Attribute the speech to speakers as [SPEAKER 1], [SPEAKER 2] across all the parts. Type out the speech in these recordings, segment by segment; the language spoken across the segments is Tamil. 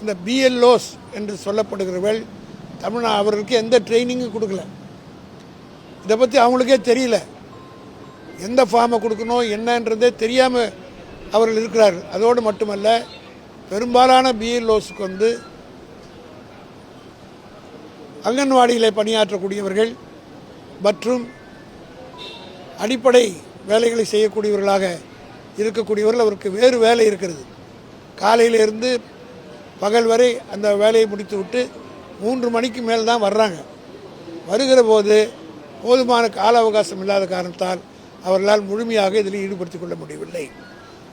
[SPEAKER 1] இந்த பிஎல்ஓஸ் என்று சொல்லப்படுகிறவர்கள் தமிழ்நா அவர்களுக்கு எந்த ட்ரைனிங்கும் கொடுக்கல. இதை பற்றி அவங்களுக்கே தெரியல. எந்த ஃபார்மை கொடுக்கணும் என்னன்றதே தெரியாமல் அவர்கள் இருக்கிறார்கள். அதோடு மட்டுமல்ல பெரும்பாலான பிஎல்ஓஸுக்கு வந்து அங்கன்வாடியில் பணியாற்றக்கூடியவர்கள் மற்றும் அடிப்படை வேலைகளை செய்யக்கூடியவர்களாக இருக்கக்கூடியவர்கள். அவருக்கு வேறு வேலை இருக்கிறது. காலையிலிருந்து பகல் வரை அந்த வேலையை முடித்து விட்டு மூன்று மணிக்கு மேல் தான் வர்றாங்க. வருகிற போது போதுமான கால அவகாசம் இல்லாத காரணத்தால் அவர்களால் முழுமையாக இதில் ஈடுபடுத்திக் கொள்ள முடியவில்லை.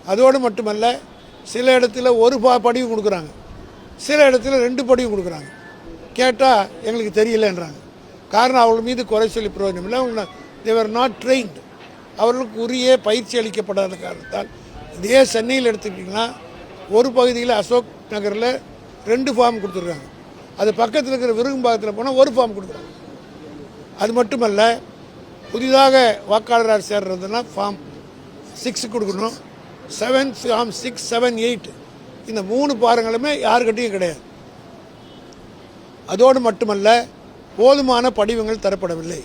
[SPEAKER 1] அதோடு மட்டுமல்ல சில இடத்துல ஒரு பா படியும் கொடுக்குறாங்க. சில இடத்துல ரெண்டு படியும் கொடுக்குறாங்க. கேட்டால் எங்களுக்கு தெரியலன்றாங்க. காரணம் அவர்கள் மீது குறை சொல்லி பிரயோஜனம் இல்லை. அவங்க தேவர் நாட் ட்ரெயின்டு அவர்களுக்கு உரிய பயிற்சி அளிக்கப்படாத காரணத்தால் இதே சென்னையில் எடுத்துக்கிட்டிங்கன்னா ஒரு பகுதியில் அசோக் நகரில் ரெண்டு ஃபார்ம் கொடுத்துருக்காங்க. அது பக்கத்தில் இருக்கிற விருகம்பாக்கத்தில் போனால் ஒரு ஃபார்ம் கொடுக்குறாங்க. அது மட்டுமல்ல புதிதாக வாக்காளராக சேர்றதுன்னா ஃபார்ம் சிக்ஸ் கொடுக்கணும். Seven form six seven eight இந்த மூணு பாரங்களுமே யாருக்கிட்டையும் கிடையாது. அதோடு மட்டுமல்ல போதுமான படிவங்கள் தரப்படவில்லை.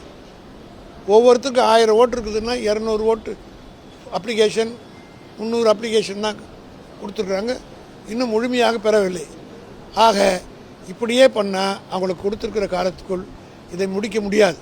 [SPEAKER 1] ஒவ்வொருத்தருக்கும் ஆயிரம் ஓட்டு இருக்குதுன்னா இரநூறு ஓட்டு அப்ளிகேஷன் முந்நூறு அப்ளிகேஷன் தான் கொடுத்துருக்குறாங்க இன்னும் முழுமையாக பெறவில்லை. ஆக இப்படியே பண்ணால் அவங்களுக்கு கொடுத்துருக்கிற காலத்துக்குள் இதை முடிக்க முடியாது.